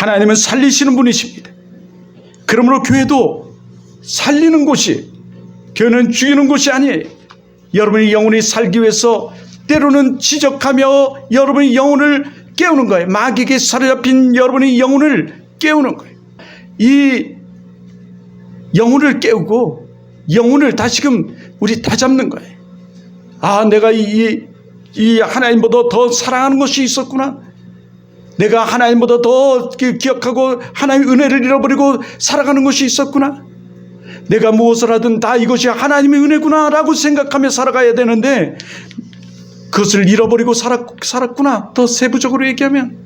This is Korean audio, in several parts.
하나님은 살리시는 분이십니다. 그러므로 교회도 살리는 곳이 교회는 죽이는 곳이 아니에요. 여러분이 영혼이 살기 위해서 때로는 지적하며 여러분의 영혼을 깨우는 거예요. 마귀에게 사로잡힌 여러분의 영혼을 깨우는 거예요. 이 영혼을 깨우고 영혼을 다시금 우리 다 잡는 거예요. 아, 내가 이, 이, 이 하나님보다 더 사랑하는 것이 있었구나. 내가 하나님보다 더 기- 기억하고 하나님의 은혜를 잃어버리고 살아가는 것이 있었구나. 내가 무엇을 하든 다 이것이 하나님의 은혜구나 라고 생각하며 살아가야 되는데 그것을 잃어버리고 살았, 살았구나. 더 세부적으로 얘기하면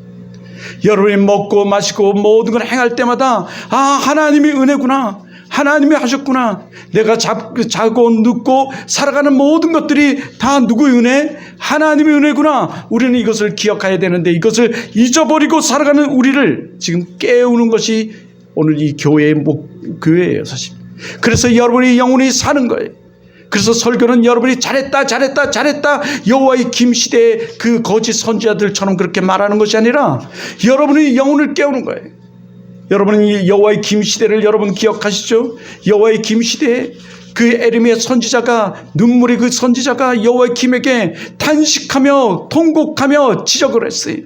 여러분이 먹고 마시고 모든 걸 행할 때마다 아 하나님의 은혜구나. 하나님이 하셨구나. 내가 잡, 자고 눕고 살아가는 모든 것들이 다 누구의 은혜? 하나님의 은혜구나. 우리는 이것을 기억해야 되는데 이것을 잊어버리고 살아가는 우리를 지금 깨우는 것이 오늘 이 교회의 목, 교회예요, 사실. 그래서 여러분이 영혼이 사는 거예요. 그래서 설교는 여러분이 잘했다, 잘했다, 잘했다. 여호와의 김시대의 그 거짓 선지자들처럼 그렇게 말하는 것이 아니라 여러분이 영혼을 깨우는 거예요. 여러분이 여호와의 김시대를 여러분 기억하시죠? 여호와의 김시대에 그 에르미야 선지자가 눈물의 그 선지자가 여호와의 김에게 탄식하며 통곡하며 지적을 했어요.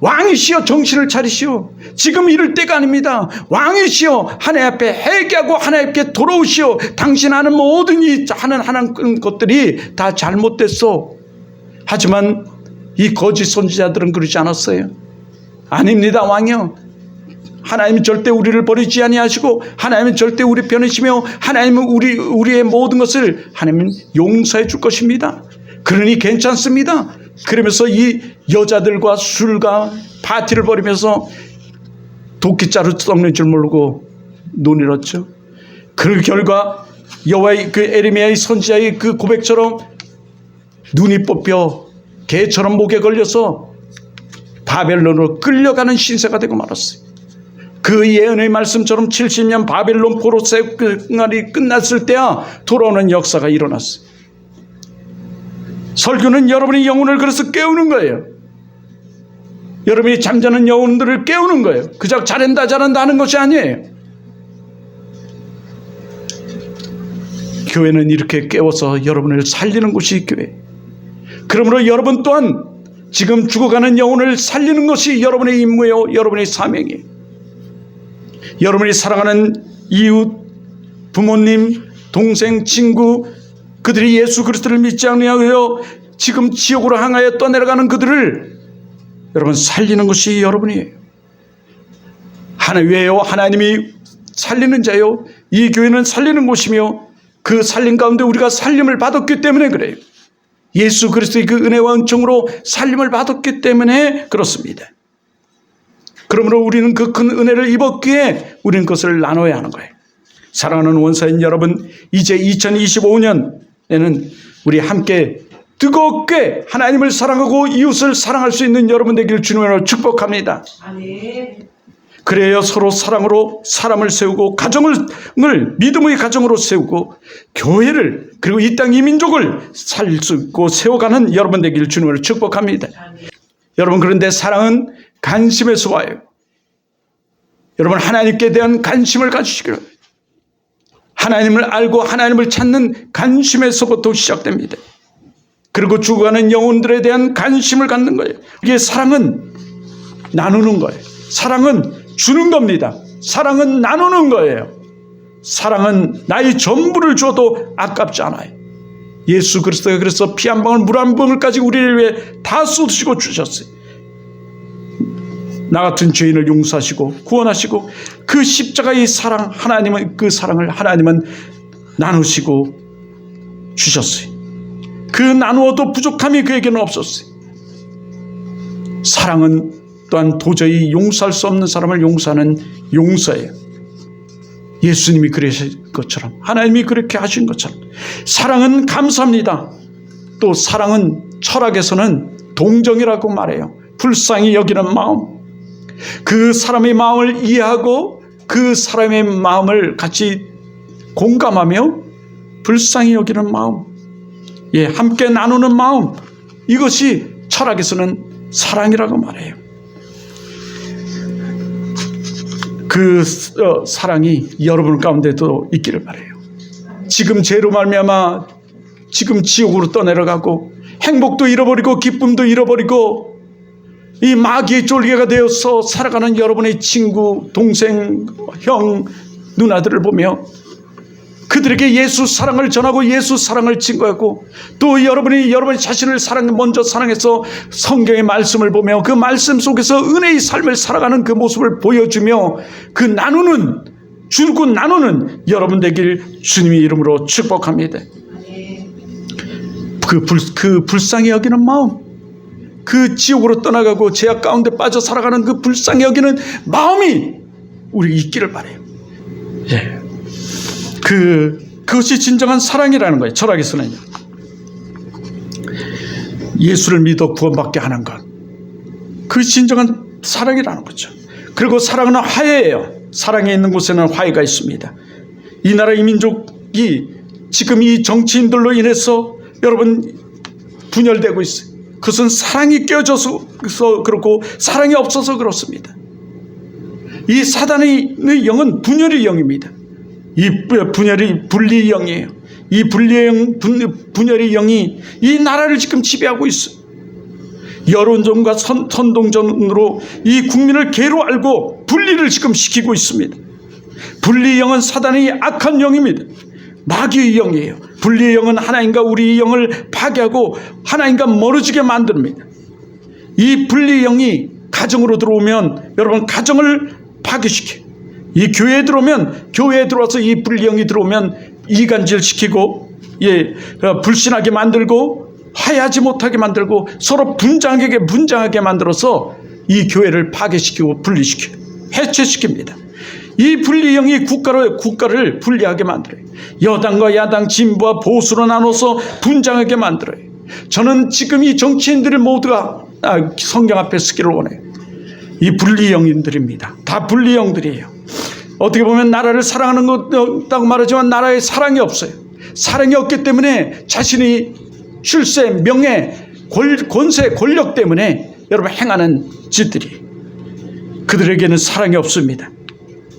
왕이시여 정신을 차리시오. 지금 이럴 때가 아닙니다. 왕이시여 하나님 앞에 회개하고 하나님 앞에 돌아오시오. 당신 하는 모든 이 하는 하는 것들이 다 잘못됐어. 하지만 이 거짓 선지자들은 그러지 않았어요. 아닙니다, 왕이요. 하나님은 절대 우리를 버리지 아니하시고 하나님은 절대 우리 편이시며 하나님은 우리 우리의 모든 것을 하나님은 용서해 줄 것입니다. 그러니 괜찮습니다. 그러면서 이 여자들과 술과 파티를 벌이면서 도끼자루 썩는 줄 모르고 눈 잃었죠. 그 결과 여호와의 그 에르미야의 선지자의 그 고백처럼 눈이 뽑혀 개처럼 목에 걸려서 바벨론으로 끌려가는 신세가 되고 말았어요. 그 예언의 말씀처럼 70년 바벨론 포로 생활이 끝났을 때야 돌아오는 역사가 일어났어요. 설교는 여러분의 영혼을 그래서 깨우는 거예요. 여러분이 잠자는 영혼들을 깨우는 거예요. 그저 잘한다 잘한다 하는 것이 아니에요. 교회는 이렇게 깨워서 여러분을 살리는 곳이 교회. 그러므로 여러분 또한 지금 죽어가는 영혼을 살리는 것이 여러분의 임무요, 여러분의 사명이에요. 여러분이 사랑하는 이웃, 부모님, 동생, 친구, 그들이 예수 그리스도를 믿지 않으여 지금 지옥으로 향하여 떠내려가는 그들을 여러분 살리는 것이 여러분이에요. 하나 왜요? 하나님이 살리는 자요. 이 교회는 살리는 곳이며 그 살림 가운데 우리가 살림을 받았기 때문에 그래요. 예수 그리스도의 그 은혜와 은총으로 살림을 받았기 때문에 그렇습니다. 그러므로 우리는 그 큰 은혜를 입었기에 우리는 그것을 나눠야 하는 거예요. 사랑하는 원사인 여러분, 이제 2025년에는 우리 함께 뜨겁게 하나님을 사랑하고 이웃을 사랑할 수 있는 여러분 되기를 주님으로 축복합니다. 그래야 서로 사랑으로 사람을 세우고 가정을 을 믿음의 가정으로 세우고 교회를 그리고 이 땅 이 민족을 살 수 있고 세워가는 여러분 되기를 주님으로 축복합니다. 여러분 그런데 사랑은 관심에서 와요. 여러분 하나님께 대한 관심을 가지시기를 하나님을 알고 하나님을 찾는 관심에서부터 시작됩니다. 그리고 죽어가는 영혼들에 대한 관심을 갖는 거예요. 이게 사랑은 나누는 거예요. 사랑은 주는 겁니다. 사랑은 나누는 거예요. 사랑은 나의 전부를 줘도 아깝지 않아요. 예수 그리스도가 그래서 피 한 방울 물 한 방울까지 우리를 위해 다 쏟으시고 주셨어요. 나 같은 죄인을 용서하시고 구원하시고 그 십자가의 사랑 하나님은 그 사랑을 하나님은 나누시고 주셨어요. 그 나누어도 부족함이 그에게는 없었어요. 사랑은 또한 도저히 용서할 수 없는 사람을 용서하는 용서예요. 예수님이 그러신 것처럼 하나님이 그렇게 하신 것처럼 사랑은 감사합니다. 또 사랑은 철학에서는 동정이라고 말해요. 불쌍히 여기는 마음. 그 사람의 마음을 이해하고 그 사람의 마음을 같이 공감하며 불쌍히 여기는 마음. 예, 함께 나누는 마음. 이것이 철학에서는 사랑이라고 말해요. 그 어, 사랑이 여러분 가운데도 있기를 바래요. 지금 죄로 말미암아 지금 지옥으로 떠내려가고 행복도 잃어버리고 기쁨도 잃어버리고 이 마귀의 쫄개가 되어서 살아가는 여러분의 친구, 동생, 형, 누나들을 보며 그들에게 예수 사랑을 전하고 예수 사랑을 증거하고 또 여러분이 여러분의 자신을 사랑 먼저 사랑해서 성경의 말씀을 보며 그 말씀 속에서 은혜의 삶을 살아가는 그 모습을 보여주며 그 나누는 주고 나누는 여러분 되길 주님의 이름으로 축복합니다. 그, 불, 그 불쌍히 여기는 마음, 그 지옥으로 떠나가고 죄악 가운데 빠져 살아가는 그 불쌍히 여기는 마음이 우리 있기를 바래요. 예. 그 그것이 진정한 사랑이라는 거예요. 철학에서는요. 예수를 믿어 구원받게 하는 것. 그 진정한 사랑이라는 거죠. 그리고 사랑은 화해예요. 사랑에 있는 곳에는 화해가 있습니다. 이 나라 이 민족이 지금 이 정치인들로 인해서 여러분 분열되고 있어요. 그것은 사랑이 깨어져서 그렇고 사랑이 없어서 그렇습니다. 이 사단의 영은 분열의 영입니다. 이 분열이 분리의 영이에요. 이 분리의 영, 분, 분열의 영이 이 나라를 지금 지배하고 있어요. 여론전과 선, 선동전으로 이 국민을 개로 알고 분리를 지금 시키고 있습니다. 분리의 영은 사단의 악한 영입니다. 마귀의 영이에요. 분리의 영은 하나님과 우리의 영을 파괴하고 하나님과 멀어지게 만듭니다. 이 분리의 영이 가정으로 들어오면 여러분 가정을 파괴시켜. 이 교회에 들어오면 교회에 들어와서 이 불령이 들어오면 이간질 시키고 예 어, 불신하게 만들고 화해하지 못하게 만들고 서로 분장하게 분장하게 만들어서 이 교회를 파괴시키고 분리시켜 해체시킵니다. 이 분리형이 국가를 국가를 분리하게 만들어요. 여당과 야당 진보와 보수로 나눠서 분장하게 만들어요. 저는 지금 이 정치인들을 모두가 아, 성경 앞에 쓰기를 원해요. 이 분리형인들입니다. 다 분리형들이에요. 어떻게 보면 나라를 사랑하는 것다고 말하지만 나라에 사랑이 없어요. 사랑이 없기 때문에 자신이 출세, 명예, 권세, 권력 때문에 여러분 행하는 짓들이 그들에게는 사랑이 없습니다.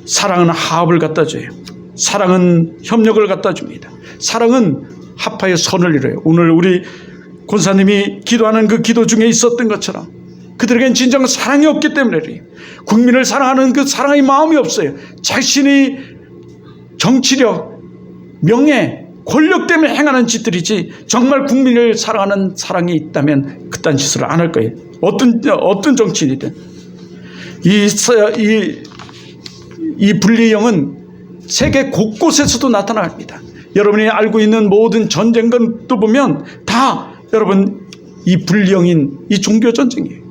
사랑은 화합을 갖다 줘요. 사랑은 협력을 갖다 줍니다. 사랑은 합하여 선을 이뤄요. 오늘 우리 권사님이 기도하는 그 기도 중에 있었던 것처럼 그들에겐 진정 사랑이 없기 때문에. 국민을 사랑하는 그 사랑의 마음이 없어요. 자신이 정치력, 명예, 권력 때문에 행하는 짓들이지 정말 국민을 사랑하는 사랑이 있다면 그딴 짓을 안 할 거예요. 어떤 어떤 정치인이든 이, 이, 이 분리형은 세계 곳곳에서도 나타납니다. 여러분이 알고 있는 모든 전쟁도 보면 다 여러분 이 분리형인 이 종교 전쟁이에요.